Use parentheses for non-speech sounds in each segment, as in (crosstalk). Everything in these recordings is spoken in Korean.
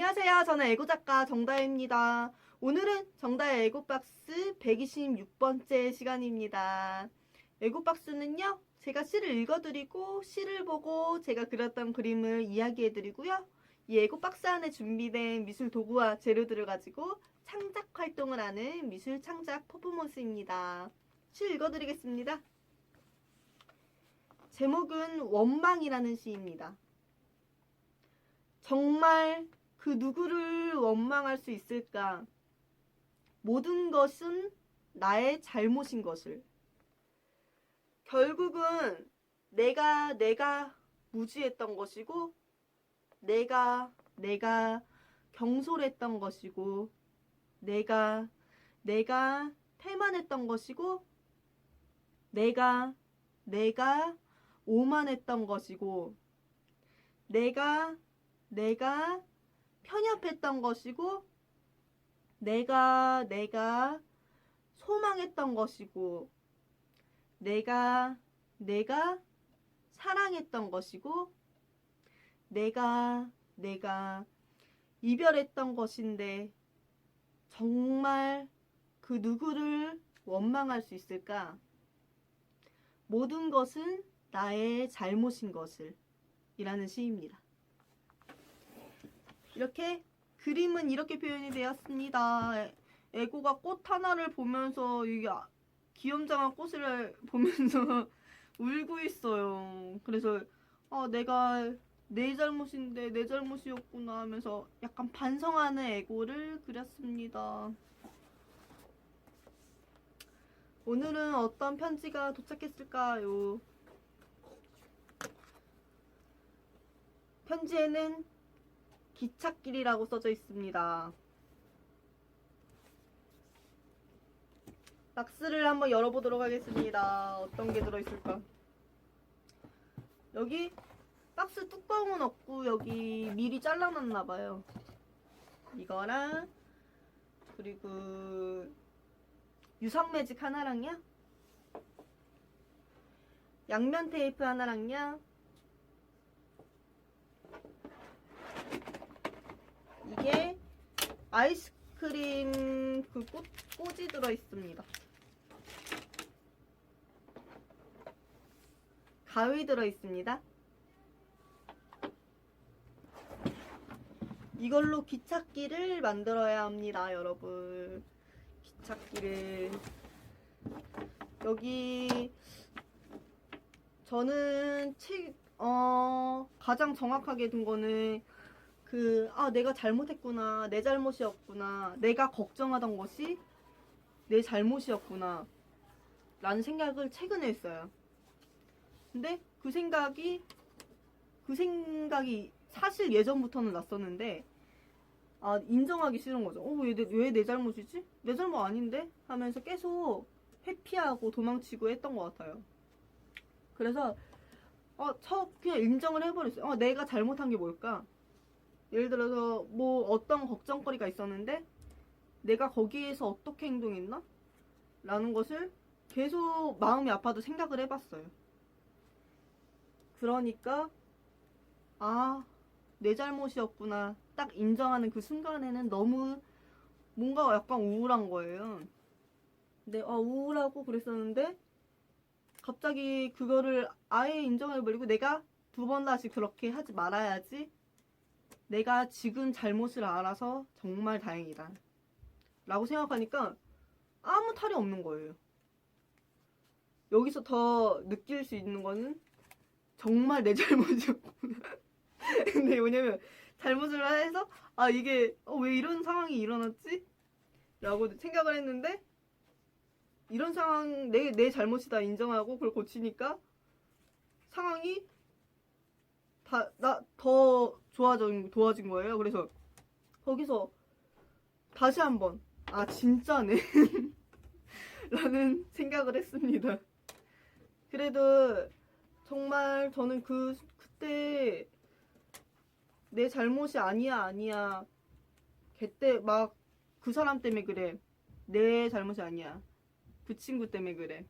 안녕하세요. 저는 애고 작가 정다혜입니다. 오늘은 정다혜 애고 박스 126번째 시간입니다. 애고 박스는요, 제가 시를 읽어드리고, 시를 보고 제가 그렸던 그림을 이야기해드리고요. 이 애고 박스 안에 준비된 미술 도구와 재료들을 가지고 창작 활동을 하는 미술 창작 퍼포먼스입니다. 시 읽어드리겠습니다. 제목은 원망이라는 시입니다. 정말 그 누구를 원망할 수 있을까? 모든 것은 나의 잘못인 것을. 결국은 내가, 내가 무지했던 것이고, 내가, 내가 경솔했던 것이고, 내가, 내가 태만했던 것이고, 내가, 내가 오만했던 것이고, 내가, 내가 편협했던 것이고, 내가, 내가 소망했던 것이고, 내가, 내가 사랑했던 것이고, 내가, 내가 이별했던 것인데, 정말 그 누구를 원망할 수 있을까? 모든 것은 나의 잘못인 것을. 이라는 시입니다. 이렇게 그림은 이렇게 표현이 되었습니다. 에- 에고가 꽃 하나를 보면서 이게 아- 귀염장한 꽃을 (laughs) 보면서 울고 있어요. 그래서 아, 내가 내 잘못인데 내 잘못이었구나 하면서 약간 반성하는 에고를 그렸습니다. 오늘은 어떤 편지가 도착했을까요? 편지에는 기찻길이라고 써져 있습니다. 박스를 한번 열어보도록 하겠습니다. 어떤 게 들어있을까? 여기 박스 뚜껑은 없고 여기 미리 잘라놨나봐요. 이거랑 그리고 유성 매직 하나랑요. 양면 테이프 하나랑요. 이게 아이스크림 그 꽃, 꽂이 들어 있습니다. 가위 들어 있습니다. 이걸로 기찻길을 만들어야 합니다, 여러분. 기찻길을. 여기, 저는 책, 어, 가장 정확하게 둔 거는 그, 아, 내가 잘못했구나. 내 잘못이었구나. 내가 걱정하던 것이 내 잘못이었구나. 라는 생각을 최근에 했어요. 근데 그 생각이, 그 생각이 사실 예전부터는 났었는데, 아, 인정하기 싫은 거죠. 어, 왜 내, 잘못이지? 내 잘못 아닌데? 하면서 계속 회피하고 도망치고 했던 것 같아요. 그래서, 어, 저, 그냥 인정을 해버렸어요. 어, 내가 잘못한 게 뭘까? 예를 들어서 뭐 어떤 걱정거리가 있었는데 내가 거기에서 어떻게 행동했나? 라는 것을 계속 마음이 아파도 생각을 해봤어요. 그러니까 아, 내 잘못이었구나. 딱 인정하는 그 순간에는 너무 뭔가 약간 우울한 거예요. 근데 아, 우울하고 그랬었는데 갑자기 그거를 아예 인정해버리고 내가 두 번 다시 그렇게 하지 말아야지 내가 지금 잘못을 알아서 정말 다행이다. 라고 생각하니까 아무 탈이 없는 거예요. 여기서 더 느낄 수 있는 거는 정말 내 (laughs) 잘못이었구나. 근데 뭐냐면 잘못을 해서 아 이게 어, 왜 이런 상황이 일어났지? 라고 생각을 했는데 이런 상황 내, 내 잘못이다 인정하고 그걸 고치니까 상황이 다, 나, 더 좋아진, 도와진 거예요. 그래서, 거기서, 다시 한 번, 아, 진짜네. (laughs) 라는 생각을 했습니다. 그래도, 정말 저는 그, 그때, 내 잘못이 아니야, 아니야. 그때 막, 그 사람 때문에 그래. 내 잘못이 아니야. 그 친구 때문에 그래.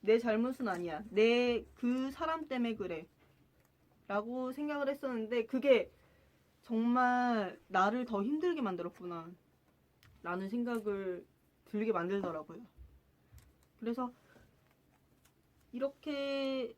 내 잘못은 아니야. 내 그 사람 때문에 그래. 라고 생각을 했었는데 그게 정말 나를 더 힘들게 만들었구나. 라는 생각을 들게 만들더라고요. 그래서 이렇게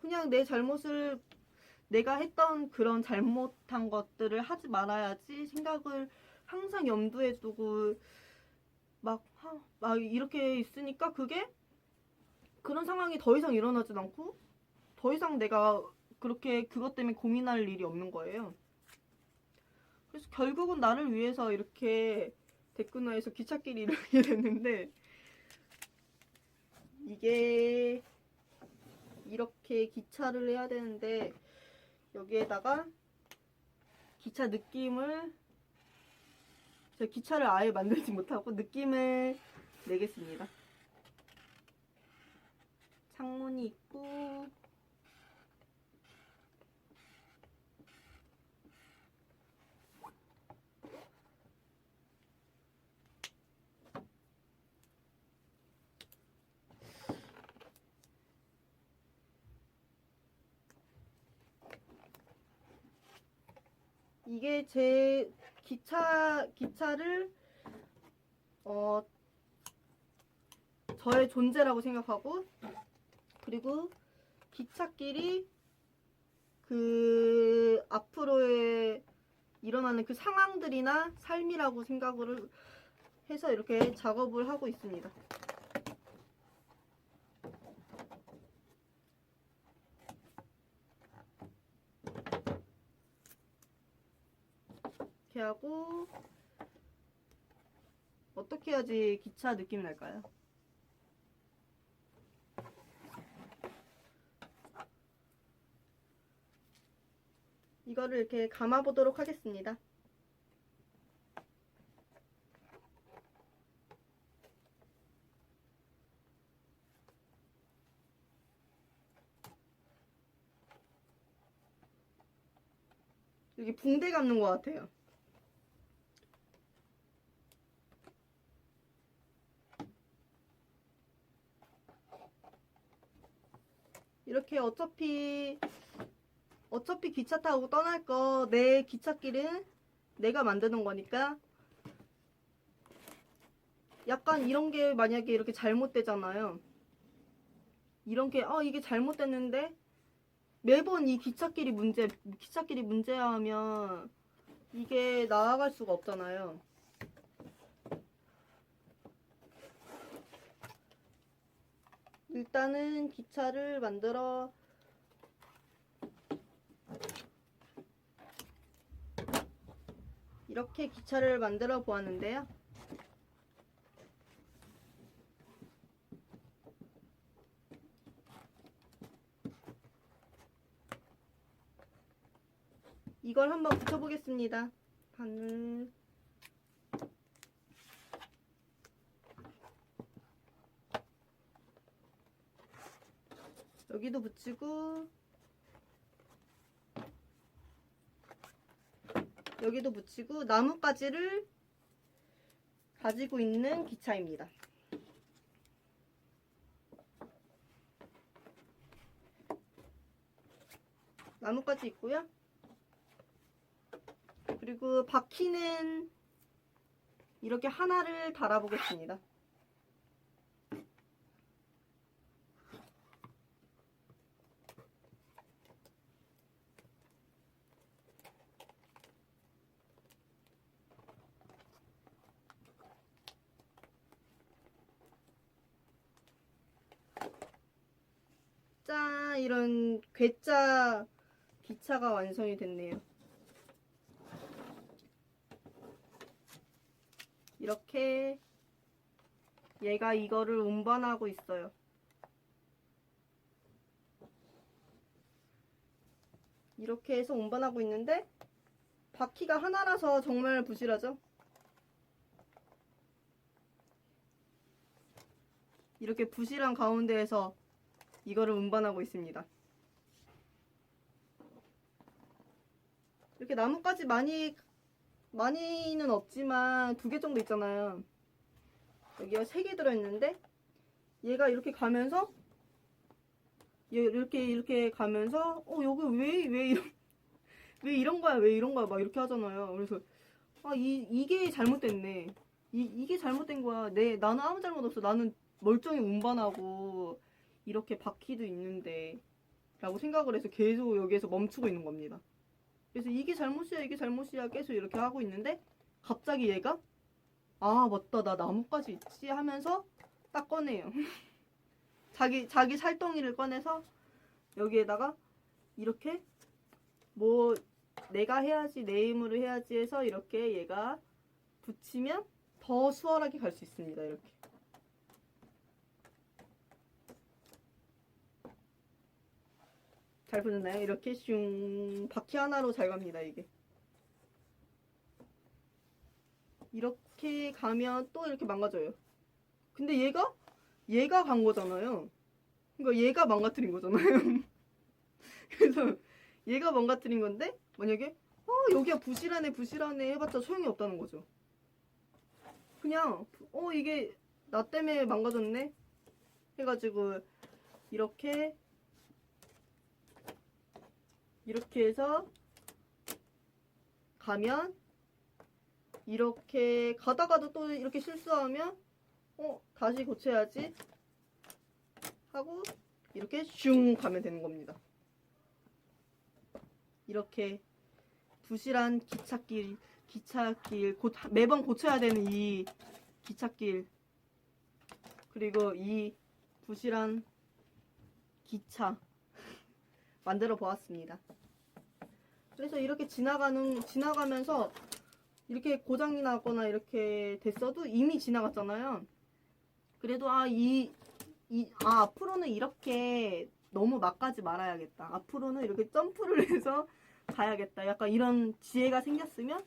그냥 내 잘못을 내가 했던 그런 잘못한 것들을 하지 말아야지 생각을 항상 염두에 두고 막, 하- 막 이렇게 있으니까 그게 그런 상황이 더 이상 일어나진 않고 더 이상 내가 그렇게 그것 때문에 고민할 일이 없는 거예요. 그래서 결국은 나를 위해서 이렇게 데크나에서 기찻길이 이루게 (laughs) 됐는데 이게 이렇게 기차를 해야 되는데 여기에다가 기차 느낌을 제가 기차를 아예 만들지 못하고 느낌을 내겠습니다. 창문이 있고 이게 제 기차 기차를 어 저의 존재라고 생각하고 그리고 기찻길이 그 앞으로의 일어나는 그 상황들이나 삶이라고 생각을 해서 이렇게 작업을 하고 있습니다. 이렇게 하고 어떻게 해야지 기차 느낌이 날까요? 이거를 이렇게 감아 보도록 하겠습니다. 여기 붕대 감는 것 같아요. 이렇게 어차피 어차피 기차 타고 떠날 거 내 기찻길은 내가 만드는 거니까 약간 이런 게 만약에 이렇게 잘못되잖아요. 이런 게 아 이게 잘못됐는데 매번 이 기찻길이 문제 기찻길이 문제야 하면 이게 나아갈 수가 없잖아요. 일단은 기차를 만들어 이렇게 기차를 만들어 보았는데요. 이걸 한번 붙여보겠습니다. 바늘. 여기도 붙이고 여기도 붙이고 나뭇가지를 가지고 있는 기차입니다. 나뭇가지 있고요. 그리고 바퀴는 이렇게 하나를 달아보겠습니다. 짠 이런 괴짜 기차가 완성이 됐네요. 이렇게 얘가 이거를 운반하고 있어요. 이렇게 해서 운반하고 있는데 바퀴가 하나라서 정말 부실하죠? 이렇게 부실한 가운데에서 이거를 운반하고 있습니다. 이렇게 나뭇가지 많이 많이는 없지만 두 개 정도 있잖아요. 여기가 세 개 들어있는데 얘가 이렇게 가면서 얘 이렇게 이렇게 가면서 어 여기 왜왜 이런 (laughs) 왜 이런 거야 왜 이런 거야 막 이렇게 하잖아요 그래서 아 이 이게 잘못됐네 이 이게 잘못된 거야 내 나는 아무 잘못 없어 나는 멀쩡히 운반하고 이렇게 바퀴도 있는데 라고 생각을 해서 계속 여기에서 멈추고 있는 겁니다. 그래서 이게 잘못이야 이게 잘못이야 계속 이렇게 하고 있는데 갑자기 얘가 아 맞다 나 나뭇가지 있지 하면서 딱 꺼내요. (laughs) 자기 자기 살덩이를 꺼내서 여기에다가 이렇게 뭐 내가 해야지 내 힘으로 해야지 해서 이렇게 얘가 붙이면 더 수월하게 갈 수 있습니다 이렇게 잘 붙었나요? 이렇게 슝. 바퀴 하나로 잘 갑니다 이게. 이렇게 가면 또 이렇게 망가져요. 근데 얘가 얘가 간 거잖아요. 그러니까 얘가 망가뜨린 거잖아요. (laughs) 그래서 얘가 망가뜨린 건데 만약에 어 여기가 부실하네 부실하네 해봤자 소용이 없다는 거죠. 그냥 어 이게 나 때문에 망가졌네 해가지고 이렇게 이렇게 해서 가면 이렇게 가다가도 또 이렇게 실수하면 어 다시 고쳐야지 하고 이렇게 슝 가면 되는 겁니다. 이렇게 부실한 기찻길 기찻길 고, 매번 고쳐야 되는 이 기찻길 그리고 이 부실한 기차 만들어 보았습니다. 그래서 이렇게 지나가는 지나가면서 이렇게 고장이 나거나 이렇게 됐어도 이미 지나갔잖아요. 그래도 아 이 이, 아, 앞으로는 이렇게 너무 막 가지 말아야겠다. 앞으로는 이렇게 점프를 (laughs) 해서 가야겠다. 약간 이런 지혜가 생겼으면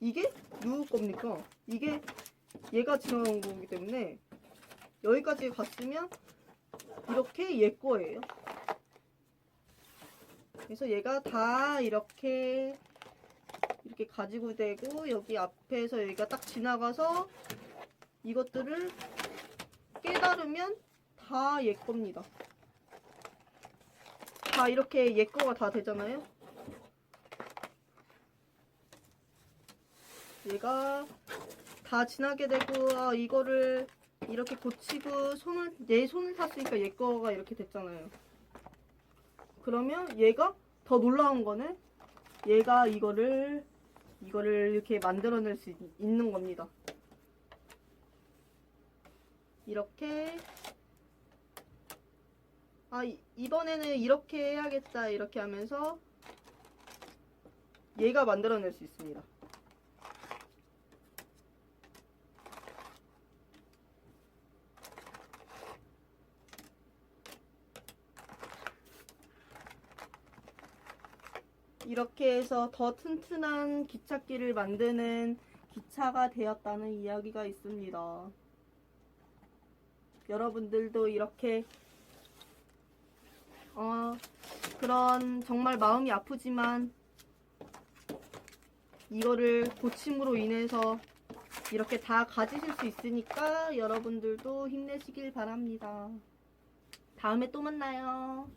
이게 누구 겁니까? 이게 얘가 지나간 거기 때문에 여기까지 갔으면 이렇게 얘 거예요. 그래서 얘가 다 이렇게 이렇게 가지고 되고 여기 앞에서 여기가 딱 지나가서 이것들을 깨달으면 다 얘 겁니다. 다 이렇게 얘 거가 다 되잖아요. 얘가 다 지나게 되고 아 이거를 이렇게 고치고 손을 내 손을 탔으니까 얘 거가 이렇게 됐잖아요. 그러면 얘가 더 놀라운 거는 얘가 이거를 이거를 이렇게 만들어낼 수 있- 있는 겁니다. 이렇게 아 이- 이번에는 이렇게 해야겠다 이렇게 하면서 얘가 만들어낼 수 있습니다. 이렇게 해서 더 튼튼한 기찻길을 만드는 기차가 되었다는 이야기가 있습니다. 여러분들도 이렇게 어, 그런 정말 마음이 아프지만 이거를 고침으로 인해서 이렇게 다 가지실 수 있으니까 여러분들도 힘내시길 바랍니다. 다음에 또 만나요.